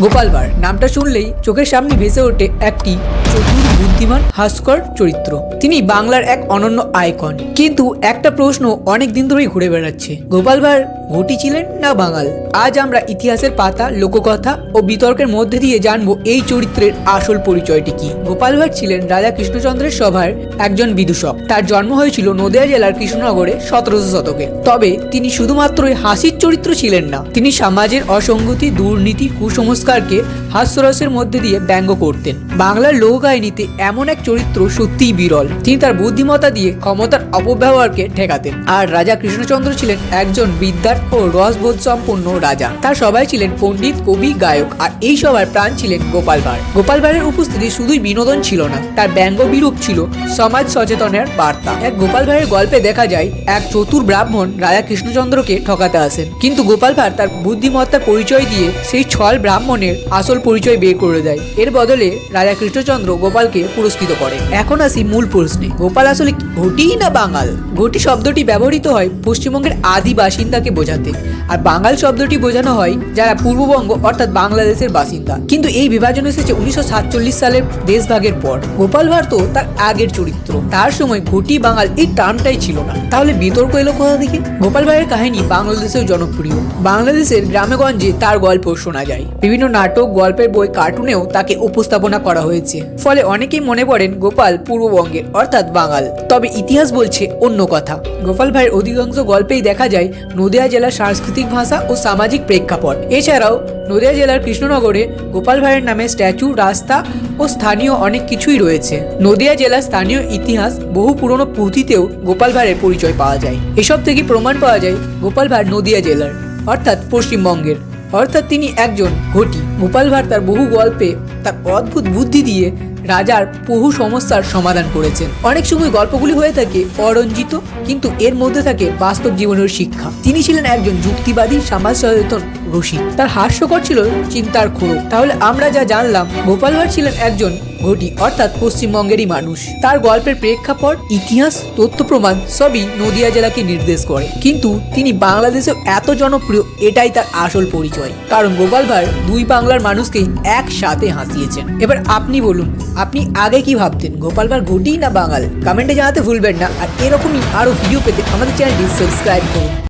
গোপাল ভাঁড় নামটা শুনলেই চোখের সামনে ভেসে ওঠে একটি চতুর বুদ্ধিমান হাস্কর চরিত্র। তিনি বাংলার এক অনন্য আইকন। কিন্তু একটা প্রশ্ন অনেক দিন ধরেই ঘুরে বেড়াচ্ছে। গোপাল ভাঁড় ঘটি ছিলেন না বাঙাল? আজ আমরা ইতিহাসের পাতা, লোককথা ও বিতর্কের মধ্যে দিয়ে জানব এই চরিত্রের আসল পরিচয়টি কি? গোপাল ভাঁড় ছিলেন রাজা কৃষ্ণচন্দ্রের সভার একজন বিদূষক। তার জন্ম হয়েছিল নদিয়া জেলার কৃষ্ণনগরে সতেরোশো শতকে। তবে তিনি শুধুমাত্রই হাসির চরিত্র ছিলেন না। তিনি সমাজের অসঙ্গতি, দুর্নীতি কুসংস্কারকে হাস্যরসের মধ্যে দিয়ে ব্যঙ্গ করতেন। বাংলার লোককাহিনীতে এমন এক চরিত্র সত্যিই বিরল, তিনি তার বুদ্ধিমত্তা দিয়ে ক্ষমতার অপব্যবহারকে ঠেকাতেন। আর রাজা কৃষ্ণচন্দ্র ছিলেন একজন বিদ্যার ও রসবোধ সম্পন্ন রাজা। তার সবাই ছিলেন পণ্ডিত, কবি, গায়ক, আর এই সবার প্রাণ ছিলেন গোপাল ভাঁড়। গোপাল ভাঁড়ের উপস্থিতি শুধুই বিনোদন ছিল না, তার ব্যঙ্গ বিরূপ ছিল সমাজ সচেতনের বার্তা। এক গোপাল ভাঁড়ের গল্পে দেখা যায়, এক চতুর ব্রাহ্মণ রাজা কৃষ্ণচন্দ্রকে ঠকাতে আসেন। কিন্তু গোপাল ভাঁড় তার বুদ্ধিমত্তার পরিচয় দিয়ে সেই ছল ব্রাহ্মণের আসল পরিচয় বের করে দেয়। এর বদলে রাজা কৃষ্ণচন্দ্র গোপালকে পুরস্কৃত করে। এখন আসি মূল প্রশ্নে। গোপাল আসলে ঘটি না বাঙাল? ঘটি শব্দটি ব্যবহৃত হয় পশ্চিমবঙ্গের আদি বাসিন্দাকে বোঝাতে। আর বাঙাল শব্দটি বোঝানো হয় যারা পূর্ববঙ্গ অর্থাৎ বাংলাদেশের বাসিন্দা। কিন্তু এই বিভাজন এসেছে উনিশশো সাতচল্লিশ সালের দেশভাগের পর। গোপাল ভাঁড় তো তার আগের চরিত্র। তার সময় ঘটি বাঙাল এই টার্মটাই ছিল না। তাহলে বিতর্ক এলো কোথা থেকে? গোপাল ভাঁড়ের কাহিনী বাংলাদেশেও জনপ্রিয়। বাংলাদেশের গ্রামেগঞ্জে তার গল্প শোনা যায়। বিভিন্ন নাটক গল্পের বই কার্টুনেও তাকে উপস্থাপনা করা হয়েছে। ফলে অনেকেই মনে করেন গোপাল পূর্ববঙ্গের, অর্থাৎ বাঙাল। তবে ইতিহাস বলছে অন্য কথা। গোপাল ভাইয়ের অধিকাংশ গল্পেই দেখা যায় নদিয়া জেলার সাংস্কৃতিক ভাষা ও সামাজিক প্রেক্ষাপট। এছাড়াও নদিয়া জেলার কৃষ্ণনগরে গোপাল ভাইয়ের নামে স্ট্যাচু, রাস্তা ও স্থানীয় অনেক কিছুই রয়েছে। নদিয়া জেলার স্থানীয় ইতিহাস বহু পুরনো পুঁথিতেও গোপাল ভাঁড়ের পরিচয় পাওয়া যায়। এসব থেকে প্রমাণ পাওয়া যায় গোপাল ভাঁড় নদিয়া জেলার, অর্থাৎ পশ্চিমবঙ্গের। অর্থাৎ তিনি একজন ঘটি। গোপাল ভাঁড় তার বহু গল্পে তার অদ্ভুত বুদ্ধি দিয়ে রাজার বহু সমস্যার সমাধান করেছেন। অনেক সময় গল্পগুলি হয়ে থাকে অরঞ্জিত, কিন্তু এর মধ্যে থাকে বাস্তব জীবনের শিক্ষা। তিনি ছিলেন একজন যুক্তিবাদী সমাজ সচেতন রসিক। তার হাস্যকর ছিল চিন্তার খোরক তাহলে আমরা যা জানলাম, গোপাল ভাঁড় ছিলেন একজন ঘটি, অর্থাৎ পশ্চিমবঙ্গেরই মানুষ। তার গল্পের প্রেক্ষাপট, ইতিহাস, তথ্য প্রমাণ সবই নদিয়া জেলাকে নির্দেশ করে। কিন্তু তিনি বাংলাদেশেও এত জনপ্রিয়, এটাই তার আসল পরিচয়। কারণ গোপাল ভাঁড় দুই বাংলার মানুষকেই একসাথে হাসিয়েছেন। এবার আপনি বলুন, আপনি আগে কি ভাবতেন, গোপাল ভাঁড় ঘটি না বাঙাল? কমেন্টে জানাতে ভুলবেন না। আর এরকমই আরও ভিডিও পেতে আমাদের চ্যানেলটি সাবস্ক্রাইব করুন।